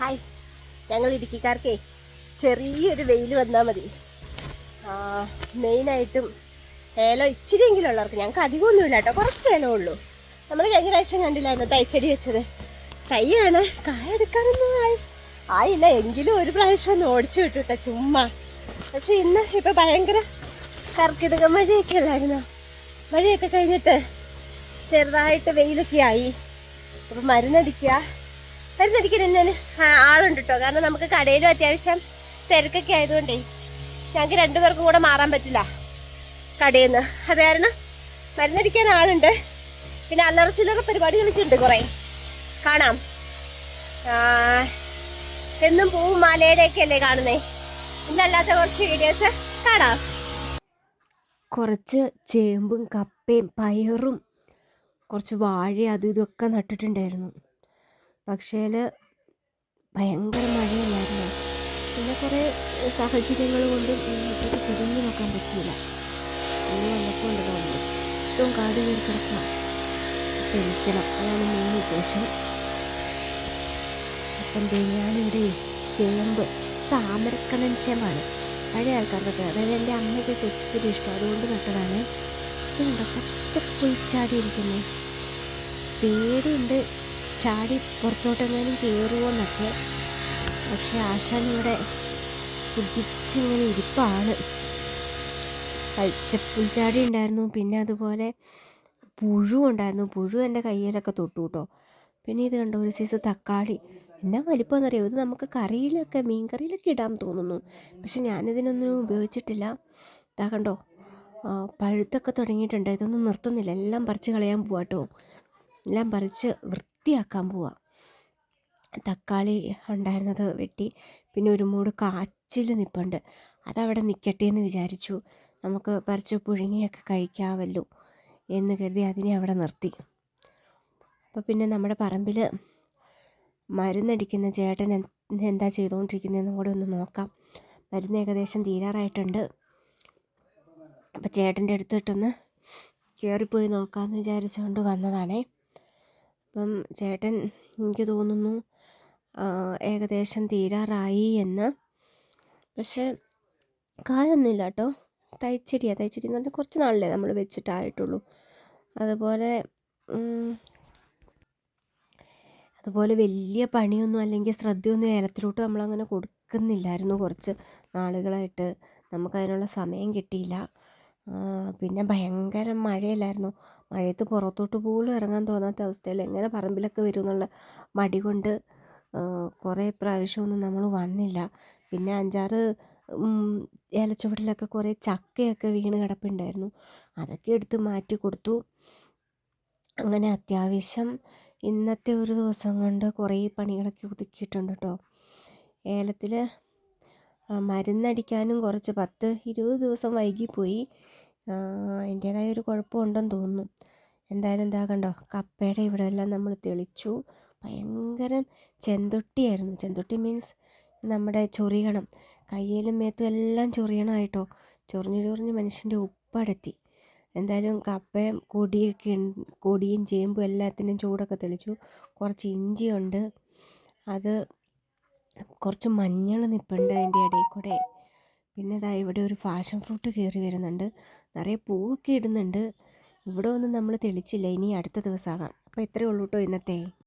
Hi. ഞങ്ങൾ ഇടുക്കിക്കാർക്കേ ചെറിയൊരു വെയിൽ വന്നാൽ മതി. മെയിനായിട്ടും ഏലം ഇച്ചിരിയെങ്കിലും ഉള്ളവർക്ക് ഞങ്ങൾക്ക് അധികമൊന്നുമില്ല കേട്ടോ കുറച്ച് ഏലം ഉള്ളൂ. നമ്മൾ കഴിഞ്ഞ പ്രാവശ്യം കണ്ടില്ലായിരുന്നു തൈച്ചെടി വെച്ചത്? തൈയാണ് കായ എടുക്കാനൊന്നും ആയി ആയില്ല എങ്കിലും ഒരു പ്രാവശ്യം ഒന്ന് ഓടിച്ചു വിട്ടു കേട്ടോ ചുമ്മാ. പക്ഷെ ഇന്ന് ഇപ്പം ഭയങ്കര കർക്കിടക മഴയൊക്കെ അല്ലായിരുന്നോ? മഴയൊക്കെ കഴിഞ്ഞിട്ട് ചെറുതായിട്ട് വെയിലൊക്കെ ആയി. അപ്പം മരുന്നടിക്കുക മരുന്നടിക്കാൻ ആളുണ്ട് കേട്ടോ കാരണം നമുക്ക് കടയിലും അത്യാവശ്യം തിരക്കൊക്കെ ആയതുകൊണ്ടേ ഞങ്ങൾക്ക് രണ്ടുപേർക്കും കൂടെ മാറാൻ പറ്റില്ല കടയിൽ നിന്ന് അത് കാരണം മരുന്നടിക്കാൻ ആളുണ്ട്. പിന്നെ അല്ലറ ചില്ലറ പരിപാടികളൊക്കെ ഉണ്ട് കുറേ. കാണാം. എന്നും എന്നും പൂവും ഒക്കെ അല്ലേ കാണുന്നേ? ഇന്നല്ലാത്ത കുറച്ച് വീഡിയോസ് കാണാം. കുറച്ച് ചേമ്പും കപ്പയും പയറും കുറച്ച് വാഴയും അതും ഇതൊക്കെ നട്ടിട്ടുണ്ടായിരുന്നു. പക്ഷേ ഭയങ്കര മഴയല്ലായിരുന്നു? പിന്നെ കുറേ സാഹചര്യങ്ങൾ കൊണ്ടും ഇത് തിരിഞ്ഞു നോക്കാൻ പറ്റിയില്ല. ഇനി വന്നപ്പോൾ ഉണ്ട് തോന്നുന്നു ഏറ്റവും കാട് കയറി കിടക്കണം തെളിക്കണം അതാണ് മെയിൻ ഉദ്ദേശം. അപ്പം ഞാനിവിടെ ചേമ്പ് താമരക്കണൻ ചേമ്പാണ്. പഴയ ആൾക്കാർക്കൊക്കെ. അതായത് എന്റെ അമ്മയ്ക്കൊക്കെ ഒത്തിരി ഇഷ്ടം. അതുകൊണ്ട് നട്ടതാണ്. ചാടി ഇരിക്കുന്നത് പേടിയുണ്ട്. ചാടി പുറത്തോട്ടെങ്ങാനും കയറുമോന്നൊക്കെ പക്ഷെ ആശാൻ ഇവിടെ സുഖിച്ചിങ്ങനെ ഇരിപ്പാണ്. പച്ചപ്പുൽച്ചാടി ഉണ്ടായിരുന്നു പിന്നെ അതുപോലെ പുഴു ഉണ്ടായിരുന്നു. പുഴു എന്റെ കയ്യിലൊക്കെ തൊട്ടു കേട്ടോ പിന്നെ ഇത് കണ്ടോ ഒരു സൈസ് തക്കാളി. എന്നാ വലിപ്പമെന്നറിയോ? ഇത് നമുക്ക് കറിയിലൊക്കെ മീൻ കറിയിലൊക്കെ ഇടാൻ തോന്നുന്നു. പക്ഷെ ഞാനിതിനൊന്നും ഉപയോഗിച്ചിട്ടില്ല. ഇതാ കണ്ടോ പഴുത്തൊക്കെ തുടങ്ങിയിട്ടുണ്ട്. ഇതൊന്നും നിർത്തുന്നില്ല. എല്ലാം പറിച്ച് കളയാൻ പോവാട്ടോ എല്ലാം പറിച്ച് വൃത്തിയാക്കാൻ പോവാം. തക്കാളി ഉണ്ടായിരുന്നത് വെട്ടി. പിന്നെ ഒരു മൂട് കാച്ചിൽ നിൽപ്പുണ്ട് അതവിടെ നിൽക്കട്ടെ എന്ന് വിചാരിച്ചു. നമുക്ക് പറിച്ച് പുഴുങ്ങിയൊക്കെ കഴിക്കാമല്ലോ എന്ന് കരുതി അതിനെ അവിടെ നിർത്തി. അപ്പോൾ പിന്നെ നമ്മുടെ പറമ്പിൽ മരുന്നടിക്കുന്ന ചേട്ടൻ എന്താ ചെയ്തുകൊണ്ടിരിക്കുന്നതെന്നും കൂടെ ഒന്ന് നോക്കാം. മരുന്ന് ഏകദേശം തീരാറായിട്ടുണ്ട്. അപ്പോൾ ചേട്ടന്റെ അടുത്തിട്ടൊന്ന് കയറിപ്പോയി നോക്കാമെന്ന് വിചാരിച്ചുകൊണ്ട് വന്നതാണേ. അപ്പം ചേട്ടൻ എനിക്ക് തോന്നുന്നു ഏകദേശം തീരാറായി എന്ന്. പക്ഷേ കായൊന്നുമില്ല കേട്ടോ. തൈച്ചെടിയാണ് തൈച്ചെടി എന്ന് പറഞ്ഞാൽ കുറച്ച് നാളല്ലേ നമ്മൾ വെച്ചിട്ടായിട്ടുള്ളൂ. അതുപോലെ അതുപോലെ വലിയ പണിയൊന്നും അല്ലെങ്കിൽ ശ്രദ്ധയൊന്നും ഏലത്തിലോട്ട് നമ്മളങ്ങനെ കൊടുക്കുന്നില്ലായിരുന്നു കുറച്ച് നാളുകളായിട്ട്. നമുക്കതിനുള്ള സമയം കിട്ടിയില്ല. പിന്നെ ഭയങ്കര മഴയല്ലായിരുന്നു? മഴയത്ത് പുറത്തോട്ട് പോലും ഇറങ്ങാൻ തോന്നാത്ത അവസ്ഥയിൽ എങ്ങനെ പറമ്പിലൊക്കെ വരും എന്നുള്ള മടി കൊണ്ട് കുറേ പ്രാവശ്യമൊന്നും നമ്മൾ വന്നില്ല. പിന്നെ അഞ്ചാറ് ഉം, ഏലച്ചുവട്ടിലൊക്കെ കുറേ ചക്കയൊക്കെ വീണ് കിടപ്പുണ്ടായിരുന്നു. അതൊക്കെ എടുത്ത് മാറ്റി കൊടുത്തു. അങ്ങനെ അത്യാവശ്യം ഇന്നത്തെ ഒരു ദിവസം കൊണ്ട് കുറേ പണികളൊക്കെ ഒതുക്കിയിട്ടുണ്ട് കേട്ടോ ഏലത്തിൽ മരുന്നടിക്കാനും കുറച്ച് പത്ത് ഇരുപത് ദിവസം വൈകിപ്പോയി. അതിന്റേതായ ഒരു കുഴപ്പമുണ്ടെന്ന് തോന്നുന്നു. എന്തായാലും എന്താ കണ്ടോ കപ്പയുടെ ഇവിടെ എല്ലാം നമ്മൾ തെളിച്ചു. ഭയങ്കര ചെന്തൊട്ടിയായിരുന്നു. ചെന്തൊട്ടി മീൻസ് നമ്മുടെ ചൊറിയണം. കയ്യിലും മേത്തും എല്ലാം ചൊറിയണമായിട്ടോ ചൊറിഞ്ഞു ചൊറിഞ്ഞ് മനുഷ്യന്റെ ഉപ്പടത്തി. എന്തായാലും കപ്പയും കൊടിയൊക്കെ കൊടിയും ചേമ്പും എല്ലാത്തിനും ചൂടൊക്കെ തെളിച്ചു. കുറച്ച് ഇഞ്ചിയുണ്ട്. അത് കുറച്ച് മഞ്ഞൾ നിൽപ്പുണ്ട് അതിന്റെ ഇടയിൽ കൂടെ. പിന്നെ ഇതാ ഇവിടെ ഒരു ഫാഷൻ ഫ്രൂട്ട് കയറി വരുന്നുണ്ട്. നിറയെ പൂവൊക്കെ ഇടുന്നുണ്ട്. ഇവിടെ ഒന്നും നമ്മൾ തെളിച്ചില്ല. ഇനി അടുത്ത ദിവസമാകാം അപ്പോൾ ഇത്രയേ ഉള്ളൂ കേട്ടോ ഇന്നത്തെ.